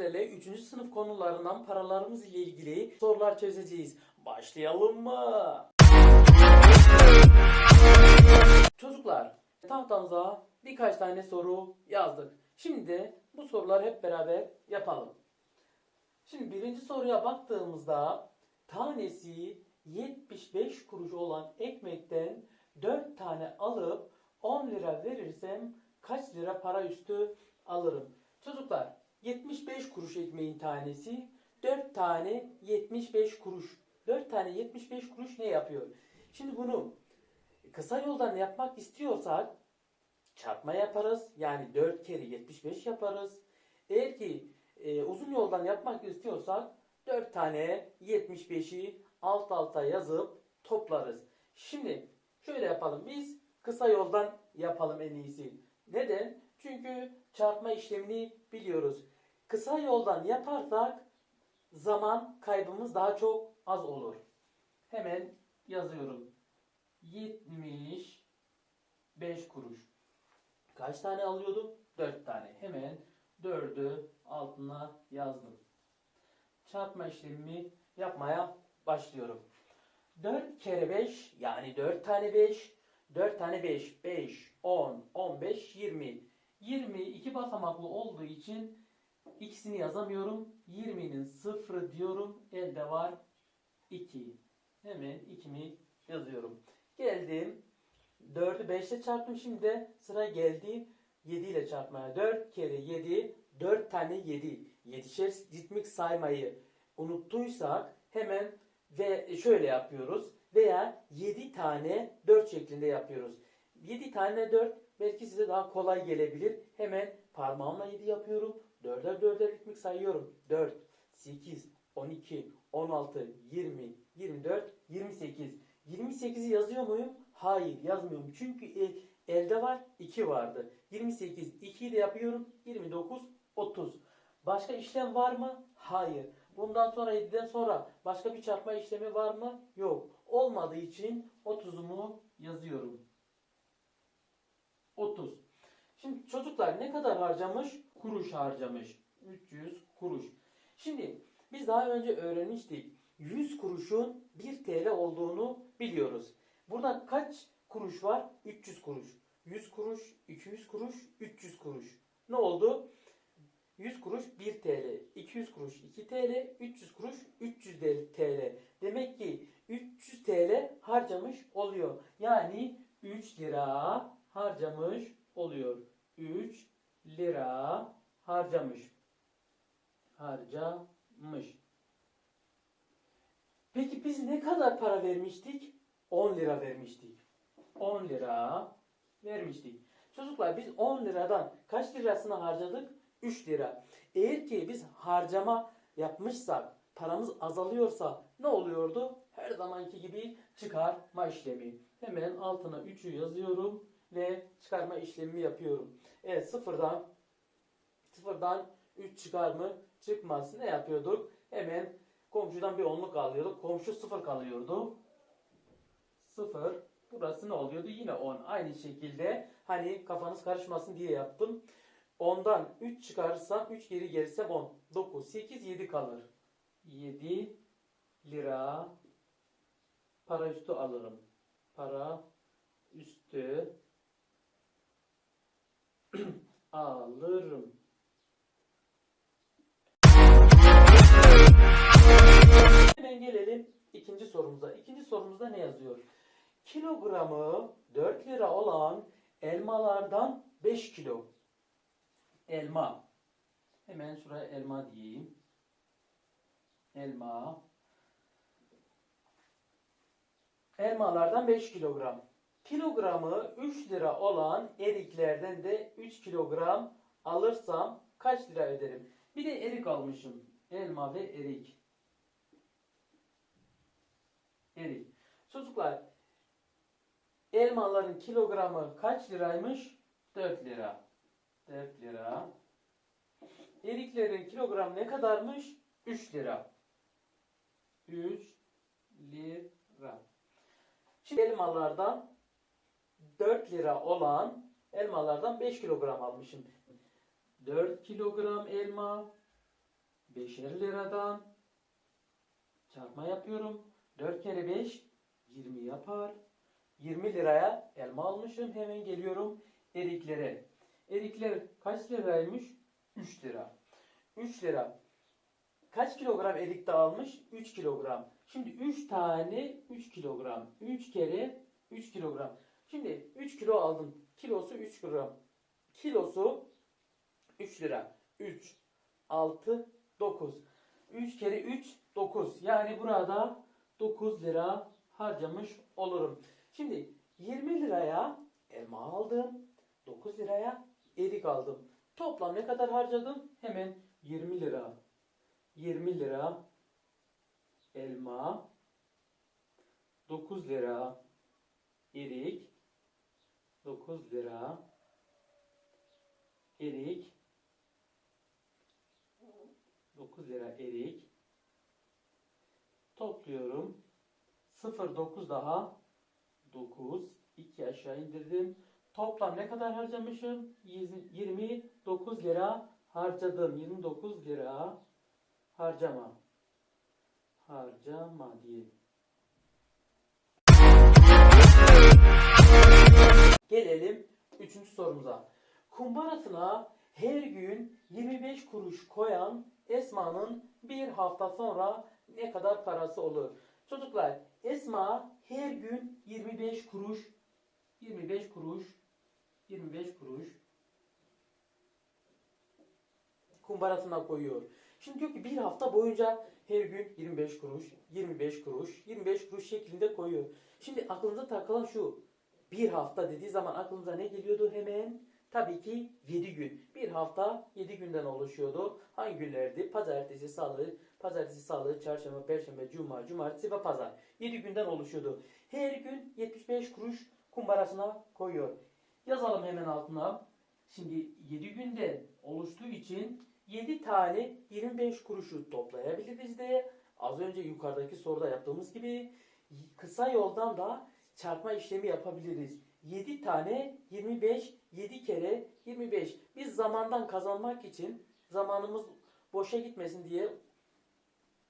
sizlerle 3. sınıf konularından paralarımız ile ilgili sorular çözeceğiz. Başlayalım mı? Çocuklar, tahtamıza birkaç tane soru yazdık. Şimdi bu soruları hep beraber yapalım. Şimdi birinci soruya baktığımızda tanesi 75 kuruş olan ekmekten 4 tane alıp 10 lira verirsem kaç lira para üstü alırım? Çocuklar 75 kuruş ekmeğin tanesi 4 tane 75 kuruş. 4 tane 75 kuruş ne yapıyor? Şimdi bunu kısa yoldan yapmak istiyorsak çarpma yaparız. Yani 4 kere 75 yaparız. Eğer ki e, uzun yoldan yapmak istiyorsak 4 tane 75'i alt alta yazıp toplarız. Şimdi şöyle yapalım. Biz kısa yoldan yapalım en iyisi. Neden? Çünkü çarpma işlemini biliyoruz. Kısa yoldan yaparsak zaman kaybımız daha çok az olur. Hemen yazıyorum. 75 kuruş. Kaç tane alıyordum? 4 tane. Hemen 4'ü altına yazdım. Çarpma işlemimi yapmaya başlıyorum. 4 kere 5 yani 4 tane 5. 4 tane 5. 5, 10, 15, 20. 20 iki basamaklı olduğu için ikisini yazamıyorum. 20'nin sıfırı diyorum. Elde var 2. Hemen 2'mi yazıyorum. Geldim. 4'ü 5 ile çarptım. Şimdi de sıra geldi 7 ile çarpmaya. 4 kere 7 4 tane 7. Yetişer ritmik saymayı unuttuysak hemen ve şöyle yapıyoruz. Veya 7 tane 4 şeklinde yapıyoruz. 7 tane 4 belki size daha kolay gelebilir. Hemen parmağımla 7 yapıyorum. 4'er 4'er ritmik sayıyorum. 4, 8, 12, 16, 20, 24, 28. 28'i yazıyor muyum? Hayır yazmıyorum. Çünkü e- elde var 2 vardı. 28, 2'yi de yapıyorum. 29, 30. Başka işlem var mı? Hayır. Bundan sonra 7'den sonra başka bir çarpma işlemi var mı? Yok. Olmadığı için 30'umu yazıyorum. 30. Şimdi çocuklar ne kadar harcamış? Kuruş harcamış. 300 kuruş. Şimdi biz daha önce öğrenmiştik. 100 kuruşun 1 TL olduğunu biliyoruz. Burada kaç kuruş var? 300 kuruş. 100 kuruş, 200 kuruş, 300 kuruş. Ne oldu? 100 kuruş 1 TL, 200 kuruş 2 TL, 300 kuruş 300 de- TL. Demek ki 300 TL harcamış oluyor. Yani 3 lira harcamış oluyor. 3 lira harcamış. Harcamış. Peki biz ne kadar para vermiştik? 10 lira vermiştik. 10 lira vermiştik. Çocuklar biz 10 liradan kaç lirasını harcadık? 3 lira. Eğer ki biz harcama yapmışsak, paramız azalıyorsa ne oluyordu? Her zamanki gibi çıkarma işlemi. Hemen altına 3'ü yazıyorum ve çıkarma işlemimi yapıyorum. Evet sıfırdan sıfırdan 3 çıkar mı? Çıkmaz. Ne yapıyorduk? Hemen komşudan bir onluk alıyorduk. Komşu sıfır kalıyordu. 0. Burası ne oluyordu? Yine 10. Aynı şekilde hani kafanız karışmasın diye yaptım. 10'dan 3 çıkarırsam 3 geri gelirsem 10. 9, 8, 7 kalır. 7 lira para üstü alırım. Para üstü alırım. Hemen gelelim ikinci sorumuza. İkinci sorumuzda ne yazıyor? Kilogramı 4 lira olan elmalardan 5 kilo. Elma. Hemen şuraya elma diyeyim. Elma. Elmalardan 5 kilogram. Kilogramı 3 lira olan eriklerden de 3 kilogram alırsam kaç lira öderim? Bir de erik almışım. Elma ve erik. Erik. Çocuklar elmaların kilogramı kaç liraymış? 4 lira. 4 lira. Eriklerin kilogram ne kadarmış? 3 lira. 3 lira. Şimdi elmalardan 4 lira olan elmalardan 5 kilogram almışım. 4 kilogram elma 5'er liradan çarpma yapıyorum. 4 kere 5 20 yapar. 20 liraya elma almışım. Hemen geliyorum eriklere. Erikler kaç liraymış? 3 lira. 3 lira. Kaç kilogram erik de almış? 3 kilogram. Şimdi 3 tane 3 kilogram. 3 kere 3 kilogram. Şimdi 3 kilo aldım. Kilosu 3 gram. Kilosu 3 lira. 3, 6, 9. 3 kere 3, 9. Yani burada 9 lira harcamış olurum. Şimdi 20 liraya elma aldım. 9 liraya erik aldım. Toplam ne kadar harcadım? Hemen 20 lira. 20 lira elma 9 lira erik 9 lira. Erik. 9 lira erik. Topluyorum. 0 9 daha 9 2 aşağı indirdim. Toplam ne kadar harcamışım? 29 lira harcadım. 29 lira harcama. Harcama diye Gelelim üçüncü sorumuza. Kumbarasına her gün 25 kuruş koyan Esma'nın bir hafta sonra ne kadar parası olur? Çocuklar Esma her gün 25 kuruş 25 kuruş 25 kuruş kumbarasına koyuyor. Şimdi diyor ki bir hafta boyunca her gün 25 kuruş, 25 kuruş, 25 kuruş şeklinde koyuyor. Şimdi aklınıza takılan şu. Bir hafta dediği zaman aklınıza ne geliyordu hemen? Tabii ki 7 gün. Bir hafta 7 günden oluşuyordu. Hangi günlerdi? Pazartesi, salı, pazartesi, salı, çarşamba, perşembe, cuma, cumartesi ve pazar. 7 günden oluşuyordu. Her gün 75 kuruş kumbarasına koyuyor. Yazalım hemen altına. Şimdi 7 günde oluştuğu için 7 tane 25 kuruşu toplayabiliriz de az önce yukarıdaki soruda yaptığımız gibi kısa yoldan da çarpma işlemi yapabiliriz. 7 tane 25 7 kere 25. Biz zamandan kazanmak için zamanımız boşa gitmesin diye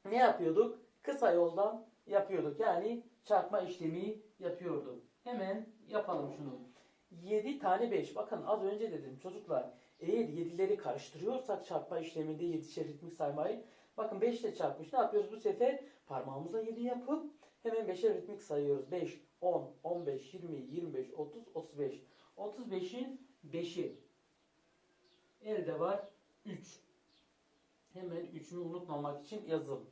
ne yapıyorduk? Kısa yoldan yapıyorduk. Yani çarpma işlemi yapıyorduk. Hemen yapalım şunu. 7 tane 5. Bakın az önce dedim çocuklar. Eğer 7'leri karıştırıyorsak çarpma işleminde 7'şer ritmik saymayı bakın 5 ile çarpmış. Ne yapıyoruz bu sefer? Parmağımıza 7 yapıp hemen 5'er ritmik sayıyoruz. 5, 10, 15, 20, 25, 30, 35. 35'in 5'i. Elde var 3. Hemen 3'ünü unutmamak için yazalım.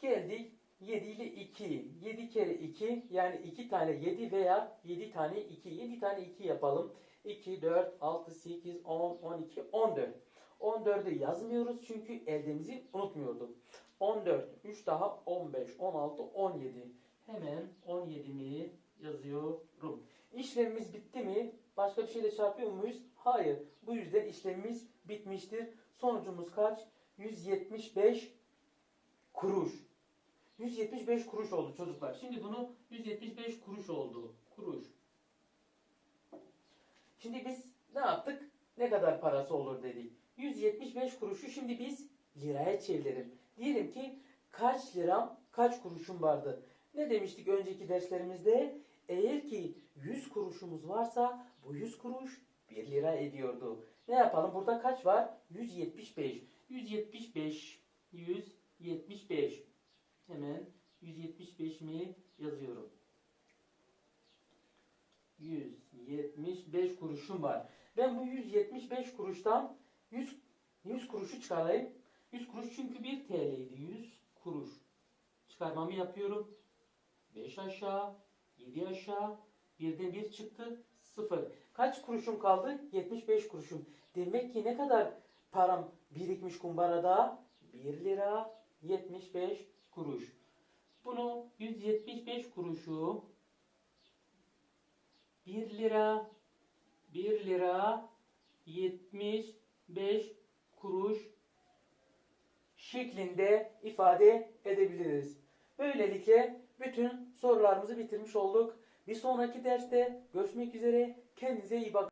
Geldik 7 ile 2. 7 kere 2 yani 2 tane 7 veya 7 tane 2. 7 tane 2 yapalım. 2, 4, 6, 8, 10, 12, 14. 14'ü yazmıyoruz çünkü eldemizi unutmuyorduk. 14, 3 daha 15, 16, 17. Hemen 17'mi yazıyorum. İşlemimiz bitti mi? Başka bir şeyle çarpıyor muyuz? Hayır. Bu yüzden işlemimiz bitmiştir. Sonucumuz kaç? 175 kuruş. 175 kuruş oldu çocuklar. Şimdi bunu 175 kuruş oldu. Kuruş. Şimdi biz ne yaptık? Ne kadar parası olur dedik. 175 kuruşu şimdi biz liraya çevirelim. Diyelim ki kaç liram kaç kuruşum vardı. Ne demiştik önceki derslerimizde? Eğer ki 100 kuruşumuz varsa bu 100 kuruş 1 lira ediyordu. Ne yapalım? Burada kaç var? 175. 175. 175. Hemen 175 mi yazıyorum. 175 kuruşum var. Ben bu 175 kuruştan 100, 100 kuruşu çıkarayım. 100 kuruş çünkü 1 TL'ydi. 100 kuruş. Çıkarmamı yapıyorum. 5 aşağı, 7 aşağı, birden 1 çıktı, 0. Kaç kuruşum kaldı? 75 kuruşum. Demek ki ne kadar param birikmiş kumbarada? 1 lira 75 kuruş. Bunu 175 kuruşu 1 lira 1 lira 75 kuruş şeklinde ifade edebiliriz. Böylelikle bütün sorularımızı bitirmiş olduk. Bir sonraki derste görüşmek üzere. Kendinize iyi bakın.